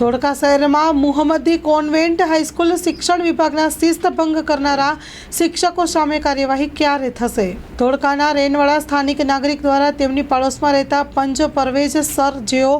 ધોળકા શહેરમાં મુહમ્મદી convent high school શિક્ષણ વિભાગના શિસ્ત ભંગ કરનારા શિક્ષકો સામે કાર્યવાહી ક્યારે થશે? ધોળકાના રેનવાડા સ્થાનિક નાગરિક દ્વારા તેમની પાડોશમાં રહેતા પંચ પરવેજ સર જેઓ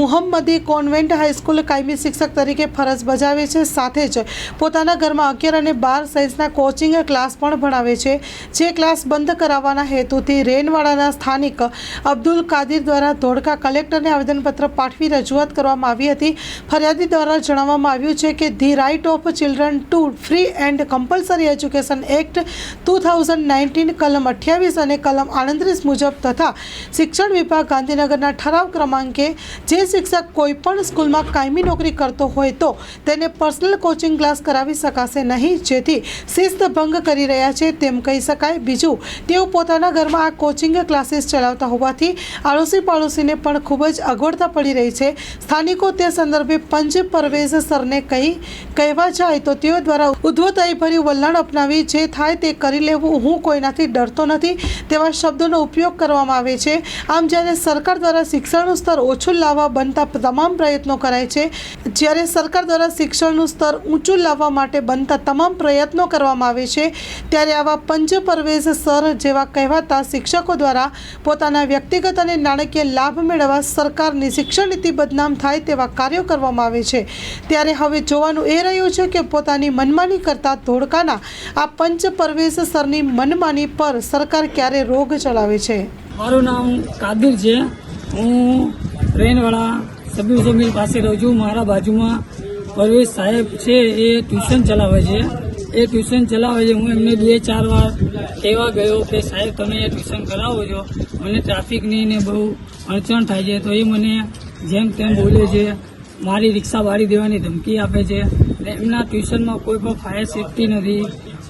મુહમ્મદી કોન્વેન્ટ હાઈસ્કૂલ કાયમી શિક્ષક તરીકે ફરજ બજાવે છે, સાથે જ પોતાના ઘરમાં અગિયાર અને બાર સાઇઝના કોચિંગ ક્લાસ પણ ભણાવે છે, જે ક્લાસ બંધ કરાવવાના હેતુથી રેનવાડાના સ્થાનિક અબ્દુલ કાદિર દ્વારા ધોળકા કલેક્ટરને આવેદનપત્ર પાઠવી રજૂઆત કરવામાં આવી હતી. ફરિયાદી દ્વારા જણાવવામાં આવ્યું છે કે the right of children to free and compulsory education act two thousand nineteen કલમ અઠ્યાવીસ અને કલમ આડત્રીસ મુજબ તથા શિક્ષણ વિભાગ ગાંધીનગરના ઠરાવ ક્રમાંકે જે શિક્ષક કોઈપણ સ્કૂલમાં કાયમી નોકરી કરતો હોય તો તેને પર્સનલ કોચિંગ ક્લાસ કરાવી શકાશે નહીં. જેથી શિસ્ત ભંગ કરી રહ્યા છે તેમ કહી શકાય. બીજું, તેઓ પોતાના ઘરમાં આ કોચિંગ ક્લાસીસ ચલાવતા હોવાથી આડોશી પાડોશીને પણ ખૂબ જ અગવડતા પડી રહી છે. સ્થાનિકો તે સંદર્ભે પંચ પરવેઝ સરને કહી કહેવા જાય તો તેઓ દ્વારા ઉદ્વતાઈભર્યું વલણ અપનાવી જે થાય તે કરી લેવું હું કોઈનાથી ડરતો નથી તેવા શબ્દોનો ઉપયોગ કરવામાં આવે છે આમ જ્યારે સરકાર દ્વારા શિક્ષણનું સ્તર ઓછું લાવવા બનતા તમામ પ્રયત્નો કરાય છે જ્યારે સરકાર દ્વારા શિક્ષણનું સ્તર ઊંચું લાવવા માટે બનતા તમામ પ્રયત્નો કરવામાં આવે છે ત્યારે આવા પંચ પરવેઝ સર જેવા કહેવાતા શિક્ષકો દ્વારા પોતાના વ્યક્તિગત અને નાણાકીય લાભ મેળવવા સરકારની શિક્ષણ નીતિ બદનામ થાય તેવા કાર્યો કરવામાં આવે છે. ત્યારે હવે જોવાનું એ રહ્યું છે કે પોતાની મનમાની કરતા ધોળકાના આ પંચ પરવેશ સરની મનમાની પર સરકાર ક્યારે રોગ ચલાવે છે? મારું નામ કાદિર છે. હું ટ્રેનવાળા સબી જમીન પાસે રહું છું. મારા બાજુમાં પરવેશ સાહેબ છે, એ ટ્યુશન ચલાવે છે. એ ટ્યુશન ચલાવે છે. હું એમને બે ચાર વાર કહેવા ગયો કે, સાહેબ, તમે એ ટ્યુશન કરાવો છો. મને ટ્રાફિકની ને બહુ અડચણ થાય છે. તો એ મને જેમ તેમ બોલે છે. મારી રિક્ષા વાળી દેવાની ધમકી આપે છે એમના ટ્યુશનમાં કોઈ પણ ફાયર સેફટી નથી,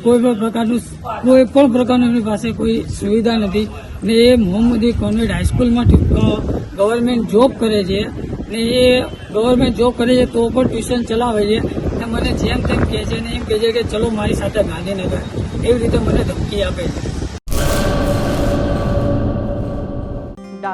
કોઈ પણ પ્રકારનું કોઈ પણ પ્રકારનું એમની પાસે કોઈ સુવિધા નથી ને એ મોહમ્મદી કોન્વેન્ટ હાઈસ્કૂલમાં ગવર્મેન્ટ જોબ કરે છે ને એ ગવર્મેન્ટ જોબ કરે છે તો પણ ટ્યુશન ચલાવે છે ને મને જેમ તેમ કહે છે ને એમ કહે છે કે, ચલો મારી સાથે ગાંધીનગર. એવી રીતે મને ધમકી આપે છે.